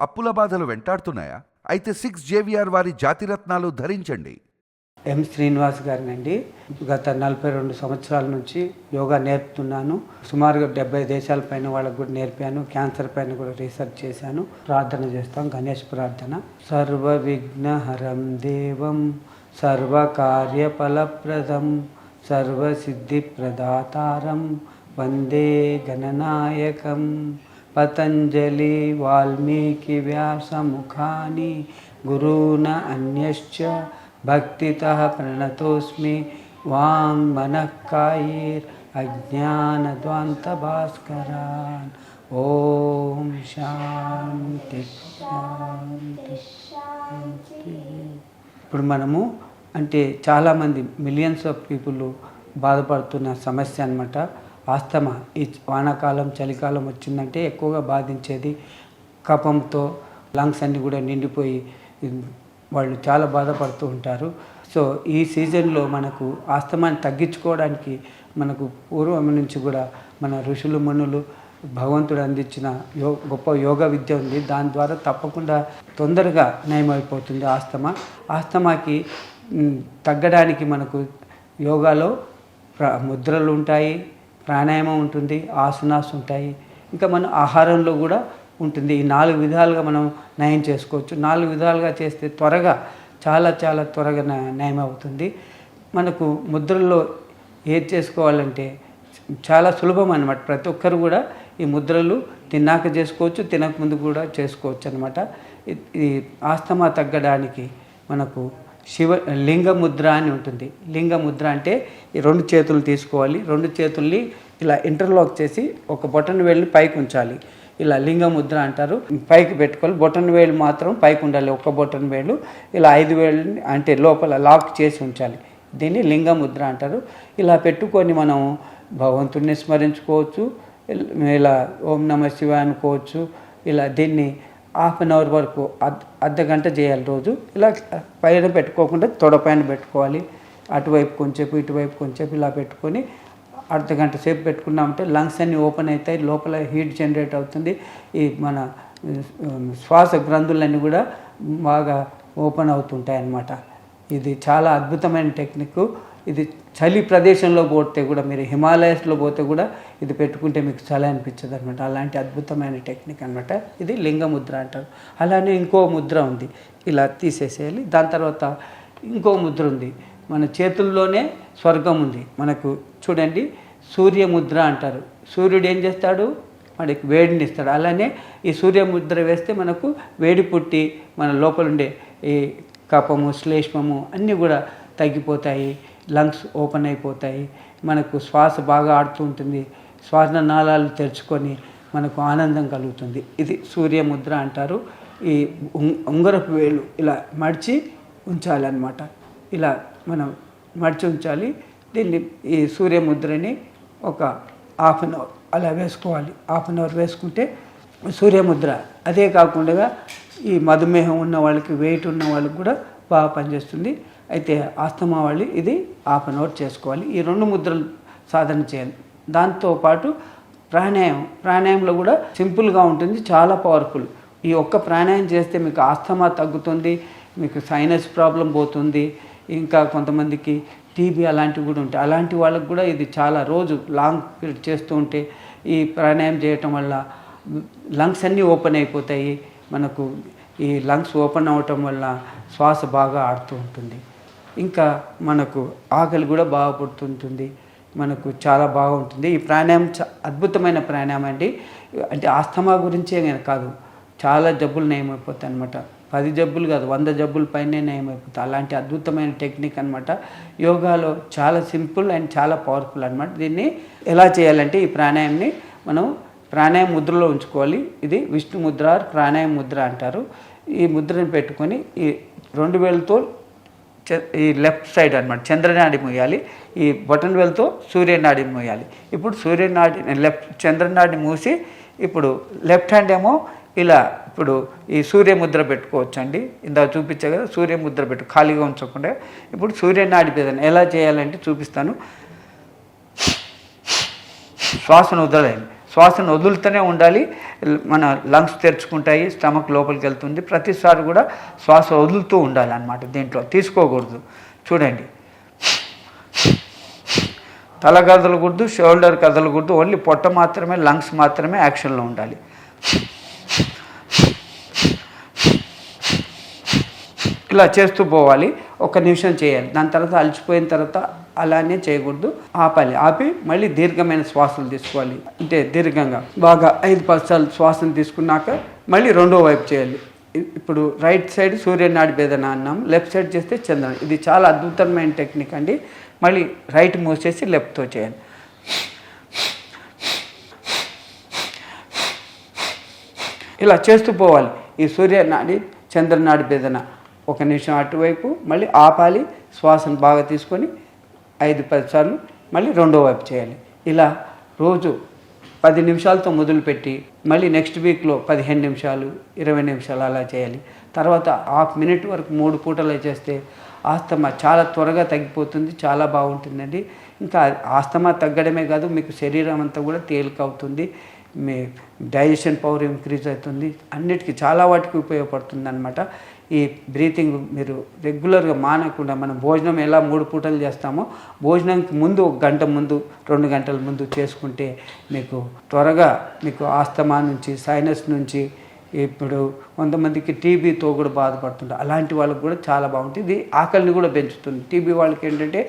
అప్పుల బాధలు వెంటాడుతున్నాయా? అయితే సిక్స్ జేవిఆర్ వారి జాతిరత్నాలు ధరించండి. ఎం శ్రీనివాస్ గారినండి. గత నలభై రెండు సంవత్సరాల నుంచి యోగా నేర్పుతున్నాను. సుమారుగా డెబ్బై దేశాల పైన వాళ్ళకు కూడా నేర్పాను. క్యాన్సర్ పైన కూడా రీసెర్చ్ చేశాను. ప్రార్థన చేస్తాం. గణేష్ ప్రార్థన. సర్వ విఘ్నహరం దేవం సర్వకార్య ఫలప్రదం సర్వసిద్ధి ప్రదాతారం వందే గణనాయకం. పతంజలి వాల్మీకి వ్యాసముఖాని గురూన అన్యశ్చ భక్తిత ప్రణతోస్మి వాంగ్ మనః కాయేర్ అజ్ఞానద్వాంతభాస్కరాన్ ఓం శాంతి శాంతి ఇప్పుడు మనము అంటే చాలామంది మిలియన్స్ ఆఫ్ పీపుల్ బాధపడుతున్న సమస్య అనమాట ఆస్తమా. ఈ వానాకాలం చలికాలం వచ్చిందంటే ఎక్కువగా బాధించేది కఫంతో లంగ్స్ అన్నీ కూడా నిండిపోయి వాళ్ళు చాలా బాధపడుతూ ఉంటారు. సో ఈ సీజన్లో మనకు ఆస్తమాన్ని తగ్గించుకోవడానికి మనకు పూర్వం నుంచి కూడా మన ఋషులు మునులు భగవంతుడు అందించిన యో గొప్ప యోగ విద్య ఉంది. దాని ద్వారా తప్పకుండా తొందరగా నయమైపోతుంది ఆస్తమా. ఆస్తమాకి తగ్గడానికి మనకు యోగాలో ప్ర ముద్రలు ఉంటాయి. ప్రాణాయామం ఉంటుంది ఆసనాస్ ఉంటాయి. ఇంకా మన ఆహారంలో కూడా ఉంటుంది. ఈ నాలుగు విధాలుగా మనం నయం చేసుకోవచ్చు. నాలుగు విధాలుగా చేస్తే త్వరగా చాలా చాలా త్వరగా నయం అవుతుంది. మనకు ముద్రల్లో ఏది చేసుకోవాలంటే చాలా సులభం అనమాట ప్రతి ఒక్కరు కూడా ఈ ముద్రలు తిన్నాక చేసుకోవచ్చు తినకముందు కూడా చేసుకోవచ్చు అనమాట ఈ ఆస్తమా తగ్గడానికి మనకు శివ లింగముద్ర అని ఉంటుంది. లింగముద్ర అంటే ఈ రెండు చేతులు తీసుకోవాలి. రెండు చేతుల్ని ఇలా ఇంటర్లాక్ చేసి ఒక బొటన్ వేలుని పైకి ఉంచాలి. ఇలా లింగముద్ర అంటారు. పైకి పెట్టుకోవాలి. బొటన్ వేలు మాత్రం పైకి ఉండాలి. ఒక్క బొటన్ వేలు. ఇలా ఐదు వేలుని అంటే లోపల లాక్ చేసి ఉంచాలి. దీన్ని లింగముద్ర అంటారు. ఇలా పెట్టుకొని మనం భగవంతుడిని స్మరించుకోవచ్చు. ఇలా ఓం నమ శివ అనుకోవచ్చు. ఇలా దీన్ని హాఫ్ అన్ అవర్ వరకు అర్ధ అర్ధ గంట చేయాలి రోజు. ఇలా పైన పెట్టుకోకుండా తొడపైన పెట్టుకోవాలి. అటువైపు కొంచెంసేపు ఇటువైపు కొంచెంసేపు ఇలా పెట్టుకొని అర్ధ గంట సేపు పెట్టుకున్నామంటే లంగ్స్ అన్నీ ఓపెన్ అవుతాయి. లోపల హీట్ జనరేట్ అవుతుంది. ఈ మన శ్వాస గ్రంథులన్నీ కూడా బాగా ఓపెన్ అవుతుంటాయి అన్నమాట ఇది చాలా అద్భుతమైన టెక్నిక్. ఇది చలి ప్రదేశంలో పోతే కూడా మీరు హిమాలయస్లో పోతే కూడా ఇది పెట్టుకుంటే మీకు చలి అనిపించదు అనమాట అలాంటి అద్భుతమైన టెక్నిక్ అనమాట ఇది లింగ ముద్ర అంటారు. అలానే ఇంకో ముద్ర ఉంది. ఇలా తీసేసేయాలి. దాని తర్వాత ఇంకో ముద్ర ఉంది. మన చేతుల్లోనే స్వర్గం ఉంది. మనకు చూడండి సూర్య ముద్ర అంటారు. సూర్యుడు ఏం చేస్తాడు? మనకి వేడిని ఇస్తాడు. అలానే ఈ సూర్యముద్ర వేస్తే మనకు వేడి పుట్టి మన లోపల ఉండే ఈ కపము శ్లేష్మము అన్నీ కూడా తగ్గిపోతాయి. లంగ్స్ ఓపెన్ అయిపోతాయి. మనకు శ్వాస బాగా ఆడుతూ ఉంటుంది. శ్వాస నాళాలు తెరుచుకొని మనకు ఆనందం కలుగుతుంది. ఇది సూర్యముద్ర అంటారు. ఈ ఉం- ఉంగరపు వేలు ఇలా మడిచి ఉంచాలన్నమాట. ఇలా మనం మడిచి ఉంచాలి. దీన్ని ఈ సూర్యముద్రని ఒక హాఫ్ అన్ అవర్ అలా వేసుకోవాలి. హాఫ్ అన్ అవర్ వేసుకుంటే సూర్యముద్ర. అదే కాకుండా ఈ మధుమేహం ఉన్న వాళ్ళకి వెయిట్ ఉన్న వాళ్ళకి కూడా బాగా పనిచేస్తుంది. అయితే ఆస్తమా వాళ్ళు ఇది హాఫ్ అన్ అవర్ చేసుకోవాలి. ఈ రెండు ముద్రలు సాధన చేయాలి. దాంతోపాటు ప్రాణాయామం. ప్రాణాయామంలో కూడా సింపుల్గా ఉంటుంది చాలా పవర్ఫుల్ ఈ ఒక్క ప్రాణాయామం చేస్తే మీకు ఆస్తమా తగ్గుతుంది మీకు సైనస్ ప్రాబ్లం పోతుంది ఇంకా కొంతమందికి టీబీ అలాంటివి కూడా ఉంటాయి. అలాంటి వాళ్ళకి కూడా ఇది చాలా రోజు లాంగ్ పీరియడ్ చేస్తూ ఉంటే ఈ ప్రాణాయామం చేయటం వల్ల లంగ్స్ అన్నీ ఓపెన్ అయిపోతాయి. మనకు ఈ లంగ్స్ ఓపెన్ అవ్వటం వల్ల శ్వాస బాగా ఆడుతూ ఉంటుంది. ఇంకా మనకు ఆకలి కూడా బాగా పుడుతుంటుంది. మనకు చాలా బాగుంటుంది. ఈ ప్రాణాయామం అద్భుతమైన ప్రాణాయామం అండి. అంటే ఆస్తమా గురించే నేను కాదు. చాలా జబ్బులు నయమైపోతాయి అనమాట పది జబ్బులు కాదు వంద జబ్బుల పైనే నయమైపోతాయి. అలాంటి అద్భుతమైన టెక్నిక్ అనమాట యోగాలో చాలా సింపుల్ అండ్ చాలా పవర్ఫుల్ అనమాట దీన్ని ఎలా చేయాలంటే ఈ ప్రాణాయామని మనం ప్రాణాయామ ముద్రలో ఉంచుకోవాలి. ఇది విష్ణు ముద్ర ప్రాణాయామ ముద్ర అంటారు. ఈ ముద్రను పెట్టుకొని ఈ రెండు వేలతో ఈ లెఫ్ట్ సైడ్ అనమాట చంద్రనాడి మూయాలి. ఈ బటన్ వెల్తో సూర్యనాడి మూయాలి. ఇప్పుడు సూర్యనాడి లెఫ్ట్ చంద్రనాడి మూసి ఇప్పుడు లెఫ్ట్ హ్యాండ్ ఏమో ఇలా ఇప్పుడు ఈ సూర్యముద్ర పెట్టుకోవచ్చు అండి ఇందాక చూపించా కదా సూర్యముద్ర పెట్టు ఖాళీగా ఉంచకుండా. ఇప్పుడు సూర్యనాడి భేదన ఎలా చేయాలంటే చూపిస్తాను. శ్వాసను వదలండి శ్వాసను వదులుతూనే ఉండాలి. మన లంగ్స్ తెరుచుకుంటాయి స్టమక్ లోపలికి వెళ్తుంది. ప్రతిసారి కూడా శ్వాస వదులుతూ ఉండాలి అన్నమాట దీంట్లో. తీసుకోకూడదు. చూడండి. తల కదలకూడదు షోల్డర్ కదలకూడదు. ఓన్లీ పొట్ట మాత్రమే లంగ్స్ మాత్రమే యాక్షన్లో ఉండాలి. ఇలా చేస్తూ పోవాలి. ఒక నిమిషం చేయాలి. దాని తర్వాత అలసిపోయిన తర్వాత అలానే చేయకూడదు. ఆపాలి. ఆపి మళ్ళీ దీర్ఘమైన శ్వాసలు తీసుకోవాలి. అంటే దీర్ఘంగా. బాగా ఐదు పక్షాలు శ్వాసను తీసుకున్నాక మళ్ళీ రెండో వైపు చేయాలి. ఇప్పుడు రైట్ సైడ్ సూర్యనాడి బేదన అన్నాం లెఫ్ట్ సైడ్ చేస్తే చంద్రన ఇది చాలా అద్భుతమైన టెక్నిక్ అండి. మళ్ళీ రైట్ మూవ్ చేసి లెఫ్ట్తో చేయాలి. ఇలా చేస్తూ పోవాలి. ఈ సూర్యనాడి చంద్రనాడి బేదన. ఒక నిమిషం అటువైపు మళ్ళీ ఆపాలి. శ్వాసను బాగా తీసుకొని ఐదు పది సార్లు మళ్ళీ రెండో వైపు చేయాలి. ఇలా రోజు పది నిమిషాలతో మొదలుపెట్టి మళ్ళీ నెక్స్ట్ వీక్లో పదిహేను నిమిషాలు ఇరవై నిమిషాలు అలా చేయాలి. తర్వాత హాఫ్ మినిట్ వరకు మూడు పూటలు చేస్తే ఆస్తమా చాలా త్వరగా తగ్గిపోతుంది చాలా బాగుంటుందండి. ఇంకా ఆస్తమా తగ్గడమే కాదు మీకు శరీరం అంతా కూడా తేలిక అవుతుంది. మీ డైజెషన్ పవర్ ఇంక్రీజ్ అవుతుంది. అన్నిటికీ చాలా వాటికి ఉపయోగపడుతుంది అనమాట ఈ బ్రీతింగ్ మీరు రెగ్యులర్గా మానకుండా మనం భోజనం ఎలా మూడు పూటలు చేస్తామో భోజనానికి ముందు ఒక గంట ముందు రెండు గంటల ముందు చేసుకుంటే మీకు త్వరగా మీకు ఆస్తమా నుంచి సైనస్ నుంచి ఇప్పుడు కొంతమందికి టీబీతో కూడా బాధపడుతుంటారు. అలాంటి వాళ్ళకి కూడా చాలా బాగుంటుంది. ఇది ఆకలిని కూడా పెంచుతుంది. టీబీ వాళ్ళకి ఏంటంటే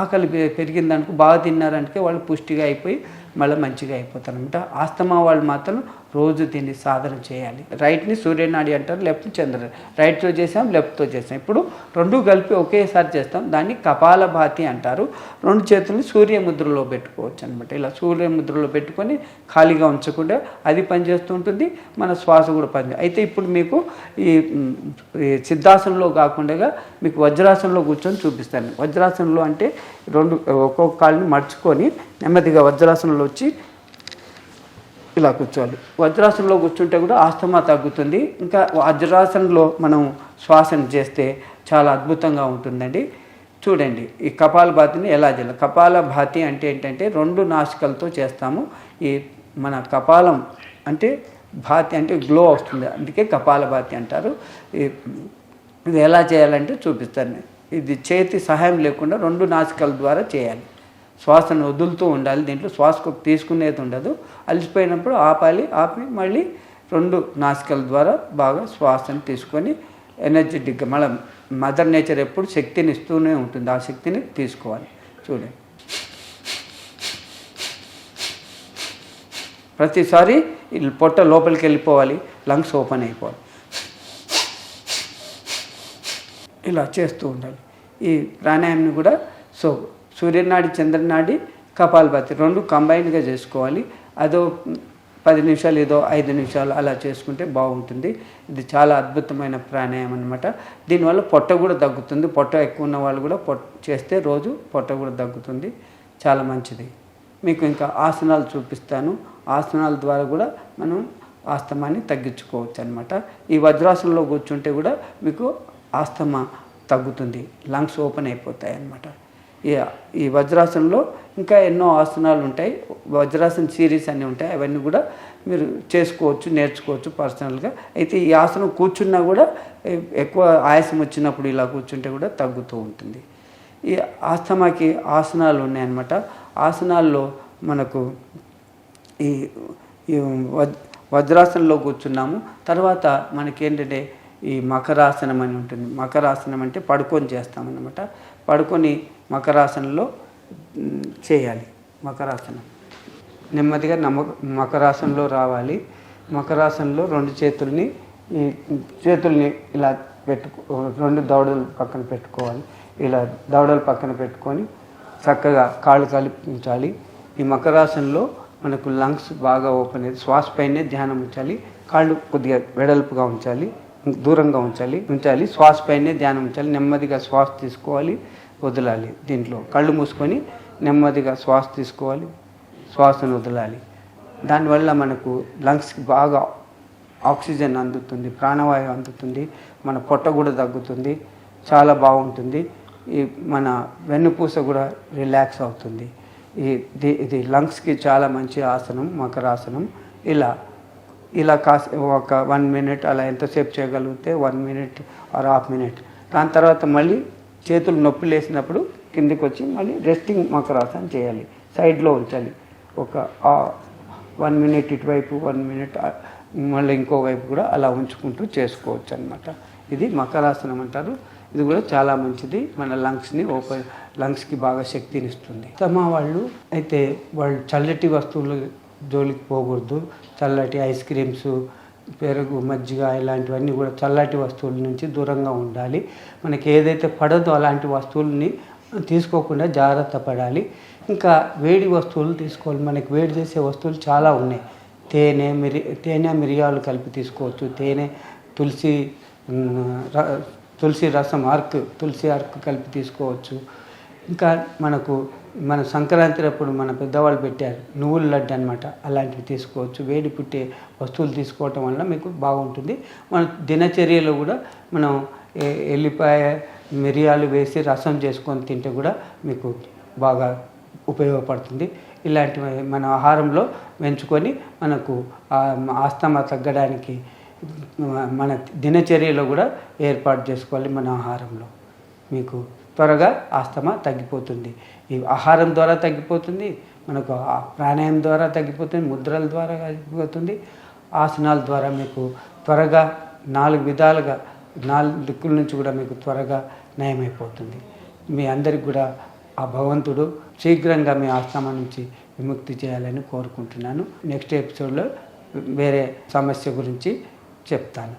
ఆకలి పెరిగిందనుకో బాగా తిన్నారంటే వాళ్ళు పుష్టిగా అయిపోయి మళ్ళీ మంచిగా అయిపోతారనమాట ఆస్తమా వాళ్ళు మాత్రం రోజు దీన్ని సాధన చేయాలి. రైట్ని సూర్యనాడి అంటారు లెఫ్ట్ చంద్ర రైట్తో చేసాం లెఫ్ట్తో చేసాం. ఇప్పుడు రెండు కలిపి ఒకేసారి చేస్తాం. దాన్ని కపాలభాతి అంటారు. రెండు చేతుల్ని సూర్యముద్రలో పెట్టుకోవచ్చు అనమాట ఇలా సూర్యముద్రలో పెట్టుకొని ఖాళీగా ఉంచకుండా అది పనిచేస్తూ ఉంటుంది మన శ్వాస కూడా పని అయితే ఇప్పుడు మీకు ఈ ఈ సిద్ధాసనంలో కాకుండా మీకు వజ్రాసనంలో కూర్చొని చూపిస్తాను. వజ్రాసనంలో అంటే రెండు ఒక్కొక్క కాళ్ళని మడుచుకొని నెమ్మదిగా వజ్రాసనంలో వచ్చి ఇలా కూర్చోవాలి. వజ్రాసనంలో కూర్చుంటే కూడా ఆస్తమా తగ్గుతుంది. ఇంకా వజ్రాసనంలో మనం శ్వాసన చేస్తే చాలా అద్భుతంగా ఉంటుందండి. చూడండి ఈ కపాల భాతిని ఎలా చేయాలి? కపాల భాతి అంటే ఏంటంటే రెండు నాసికలతో చేస్తాము. ఈ మన కపాలం అంటే భాతి అంటే గ్లో వస్తుంది. అందుకే కపాల భాతి అంటారు. ఈ ఇది ఎలా చేయాలంటే చూపిస్తాను. నేను ఇది చేతి సహాయం లేకుండా రెండు నాసికల ద్వారా చేయాలి. శ్వాసను వదులుతూ ఉండాలి. దీంట్లో శ్వాసకు తీసుకునేది ఉండదు. అలసిపోయినప్పుడు ఆపాలి. ఆపి మళ్ళీ రెండు నాసికల ద్వారా బాగా శ్వాసను తీసుకొని ఎనర్జెటిక్గా మళ్ళీ మదర్ నేచర్ ఎప్పుడు శక్తిని ఇస్తూనే ఉంటుంది. ఆ శక్తిని తీసుకోవాలి. చూడండి. ప్రతిసారి పొట్ట లోపలికి వెళ్ళిపోవాలి. లంగ్స్ ఓపెన్ అయిపోవాలి. ఇలా చేస్తూ ఉండాలి. ఈ ప్రాణాయామని కూడా సో సూర్యనాడి చంద్రనాడి కపాలభాతి రెండు కంబైన్డ్గా చేసుకోవాలి. అదో పది నిమిషాలు ఏదో ఐదు నిమిషాలు అలా చేసుకుంటే బాగుంటుంది. ఇది చాలా అద్భుతమైన ప్రాణాయామం అనమాట దీనివల్ల పొట్ట కూడా తగ్గుతుంది. పొట్ట ఎక్కువ ఉన్న వాళ్ళు కూడా పొట్ట చేస్తే రోజు పొట్ట కూడా తగ్గుతుంది. చాలా మంచిది. మీకు ఇంకా ఆసనాలు చూపిస్తాను. ఆసనాల ద్వారా కూడా మనం ఆస్తమాన్ని తగ్గించుకోవచ్చు అనమాట ఈ వజ్రాసనంలో కూర్చుంటే కూడా మీకు ఆస్తమా తగ్గుతుంది లంగ్స్ ఓపెన్ అయిపోతాయి అన్నమాట ఈ ఈ వజ్రాసనంలో ఇంకా ఎన్నో ఆసనాలు ఉంటాయి వజ్రాసన సిరీస్ అన్నీ ఉంటాయి అవన్నీ కూడా మీరు చేసుకోవచ్చు నేర్చుకోవచ్చు పర్సనల్గా. అయితే ఈ ఆసనం కూర్చున్నా కూడా ఎక్కువ ఆయాసం వచ్చినప్పుడు ఇలా కూర్చుంటే కూడా తగ్గుతూ ఉంటుంది. ఈ ఆస్తమాకి ఆసనాలు ఉన్నాయన్నమాట. ఆసనాల్లో మనకు ఈ వజ్రాసనంలో కూర్చున్నాము. తర్వాత మనకి ఏంటంటే ఈ మకరాసనం అని ఉంటుంది. మకరాసనం అంటే పడుకొని చేస్తామన్నమాట. పడుకొని మకరాసనంలో చేయాలి మకరాసనం. నెమ్మదిగా నమ మకరాసనంలో రావాలి. మకరాసనంలో రెండు చేతుల్ని ఈ చేతుల్ని ఇలా పెట్టుకో రెండు దవడలు పక్కన పెట్టుకోవాలి. ఇలా దవడలు పక్కన పెట్టుకొని చక్కగా కాళ్ళు కలిపించాలి. ఈ మకరాసనంలో మనకు లంగ్స్ బాగా ఓపెన్ అయ్యి శ్వాస పైనే ధ్యానం ఉంచాలి. కాళ్ళు కొద్దిగా వెడల్పుగా ఉంచాలి. దూరంగా ఉంచాలి ఉంచాలి. శ్వాస పైనే ధ్యానం ఉంచాలి. నెమ్మదిగా శ్వాస తీసుకోవాలి వదలాలి దీంట్లో. కళ్ళు మూసుకొని నెమ్మదిగా శ్వాస తీసుకోవాలి శ్వాసను వదలాలి. దానివల్ల మనకు లంగ్స్కి బాగా ఆక్సిజన్ అందుతుంది ప్రాణవాయువు అందుతుంది మన పొట్ట కూడా తగ్గుతుంది చాలా బాగుంటుంది. ఈ మన వెన్నుపూస కూడా రిలాక్స్ అవుతుంది. ఇది ఇది లంగ్స్కి చాలా మంచి ఆసనం మకరాసనం. ఇలా ఇలా కాసే ఒక వన్ మినిట్ అలా ఎంతసేపు చేయగలిగితే one minute or half minute. దాని తర్వాత మళ్ళీ చేతులు నొప్పి లేసినప్పుడు కిందికి వచ్చి మళ్ళీ రెస్టింగ్ మకరాసనం చేయాలి. సైడ్లో ఉంచాలి. ఒక వన్ మినిట్ ఇటువైపు వన్ మినిట్ మళ్ళీ ఇంకో వైపు కూడా అలా ఉంచుకుంటూ చేసుకోవచ్చు అనమాట ఇది మకరాసనం అంటారు. ఇది కూడా చాలా మంచిది. మన లంగ్స్ని ఓపెన్ లంగ్స్కి బాగా శక్తిని ఇస్తుంది తమ వాళ్ళు అయితే వాళ్ళు చల్లటి వస్తువులు జోలికి పోకూడదు. చల్లటి ఐస్ క్రీమ్స్ పెరుగు మజ్జిగ ఇలాంటివన్నీ కూడా చల్లటి వస్తువుల నుంచి దూరంగా ఉండాలి. మనకి ఏదైతే పడదో అలాంటి వస్తువులని తీసుకోకుండా జాగ్రత్త పడాలి. ఇంకా వేడి వస్తువులు తీసుకోవాలి. మనకి వేడి చేసే వస్తువులు చాలా ఉన్నాయి. తేనె మిరి తేనె మిరియాలు కలిపి తీసుకోవచ్చు. తేనె తులసి ర- తులసి రసం అర్క్ తులసి అర్క్ కలిపి తీసుకోవచ్చు. ఇంకా మనకు మన సంక్రాంతి అప్పుడు మన పెద్దవాళ్ళు పెట్టారు నువ్వుల లడ్డు అనమాట అలాంటివి తీసుకోవచ్చు. వేడి పుట్టే వస్తువులు తీసుకోవటం వల్ల మీకు బాగుంటుంది. మన దినచర్యలో కూడా మనం ఎల్లిపాయ మిరియాలు వేసి రసం చేసుకొని తింటే కూడా మీకు బాగా ఉపయోగపడుతుంది. ఇలాంటివి మన ఆహారంలో పెంచుకొని మనకు ఆస్తమా తగ్గడానికి మన దినచర్యలో కూడా ఏర్పాటు చేసుకోవాలి మన ఆహారంలో. మీకు త్వరగా ఆస్తమా తగ్గిపోతుంది. ఈ ఆహారం ద్వారా తగ్గిపోతుంది మనకు ఆ ప్రాణాయామం ద్వారా తగ్గిపోతుంది ముద్రల ద్వారా తగ్గిపోతుంది. ఆసనాల ద్వారా మీకు త్వరగా నాలుగు విధాలుగా నాలుగు దిక్కుల నుంచి కూడా మీకు త్వరగా నయమైపోతుంది. మీ అందరికి కూడా ఆ భగవంతుడు శీఘ్రంగా మీ ఆస్తమా నుంచి విముక్తి చేయాలని కోరుకుంటున్నాను. నెక్స్ట్ ఎపిసోడ్లో వేరే సమస్య గురించి చెప్తాను.